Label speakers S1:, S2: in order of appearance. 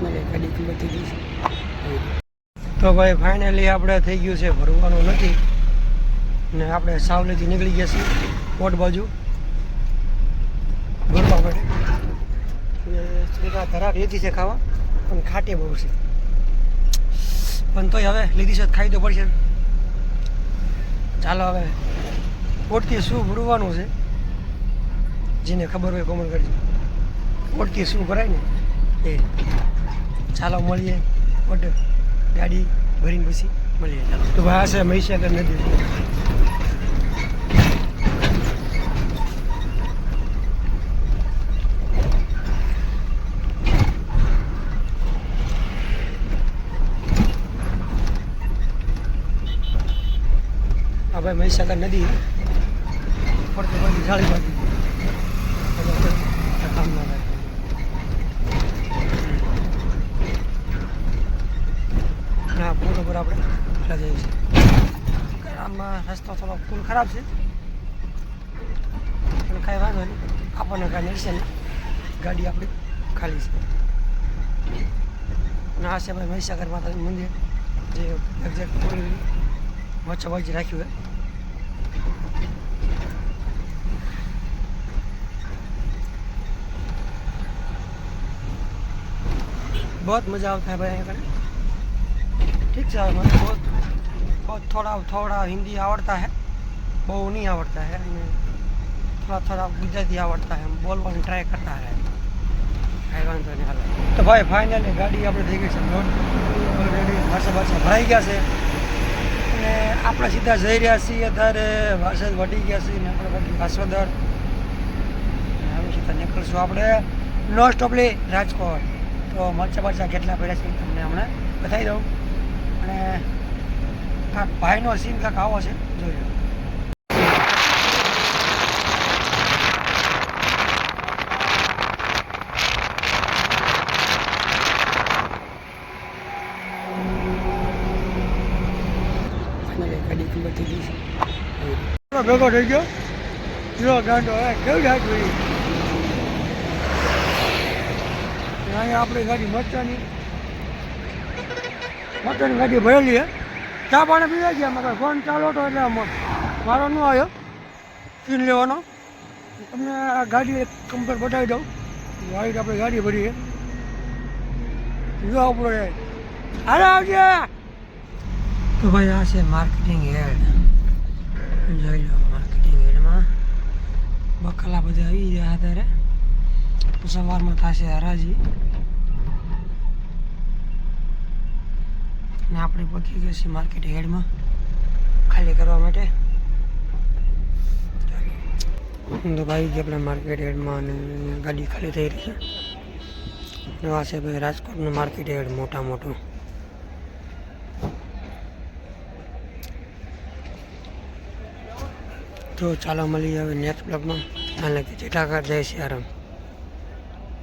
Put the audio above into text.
S1: Finally ગાડી ગઈ છે તો ભાઈ ફાઇનલી આપણે થઈ ગયું છે, ભરવાનું નથી. ને આપણે સાવલીથી નીકળી ગયા છીએ, કોટ બાજુ. ભરવા માટે. ધરાક લીધી છે ખાવા, પણ ખાટી બહુ છે. પણ તોય હવે લીધી છે ખાઈ તો પડશે. ચાલો હવે, કોટથી શું ભરવાનું છે, જેને ખબર હોય કોમેન્ટ કરજો. કોટથી શું ભરાય ને, એ. ચાલો મળીએ કોટ ગાડી ભરીને પછી મળીએ ચાલો તો ભાઈ આ છે મહીસાગર નદી આ ભાઈ મહીસાગર નદી પડતી પડતી જાળી બાજુ એટલે આપણે કામ ના લાગે ના પૂરો પર આપણે એટલા જઈએ છીએ આમાં રસ્તો થોડો ફૂલ ખરાબ છે પણ કાંઈ વાંધો નહીં આપણને કાંઈ નડશે નહીં ગાડી આપણી ખાલી છે અને આ છે ભાઈ મહીસાગર માતાનું મંદિર જે એક્ઝેક્ટ પૂરી વચ્ચે વચ્ચે રાખ્યું છે बहुत मज़ा आता है भाई यहाँ पर ठीक से मतलब बहुत बहुत थोड़ा थोड़ा हिंदी आवड़ता है બહુ નહીં આવડતા है અને થોડા થોડા ગુજરાતી આવડતા है બોલવાની ટ્રાય કરતા है કાંઈ વાંધો નહીં હાલે તો ભાઈ ફાઇનલી ગાડી આપણે થઈ ગઈ છે લોડ ઓલરેડી વાસા વાસા ભરાઈ ગયા છે અને આપણે સીધા જઈ રહ્યા છીએ અત્યારે વાસદ વટી ગયા છીએ ને આપણે વટી વાસોદર અને હવે સીધા નીકળશું આપણે નો સ્ટોપલી રાજકોટ તો મરચા બરચા કેટલા પડ્યા છે એ તમને હમણાં બતાવી દઉં અને કાંક ભાઈનો સીન કાંક આવો છે જોઈ લો ભેગો થઈ ગયો? જો ગાંડો હે કેવું જાય જોઈ અહીંયા આપણી ગાડી મરચાની મરચાની ગાડી ભરેલી હે. ચા પાણી પીવા ગયા મગર ફોન ચાલો તો એટલે મારો ન આવ્યો. સીન લેવાનો. તમને આ ગાડી એક કમ્પ્લેટ બતાવી દઉં. વાઈટ આપણે ગાડી ભરી છે. જો આપણે હાલો, આવજે. તો ભાઈ આ છે માર્કેટિંગ હેડ. જોઈ લો માર્કેટિંગ હેડમાં. બકલા બધા આવી ગયા અત્યારે. સવારમાં થશે હરાજી. ને આપણે પહોંચી ગયા છીએ માર્કેટ હેડમાં ખાલી કરવા માટે. તો ભાઈ જે આપણે માર્કેટ હેડમાં અને ગાડી ખાલી થઈ રહી છે. આ છે ભાઈ રાજકોટનું માર્કેટ હેડ મોટા મોટું. તો ચાલો મળીએ હવે નેક્સ્ટ બ્લોગમાં અને કે જય આરામ.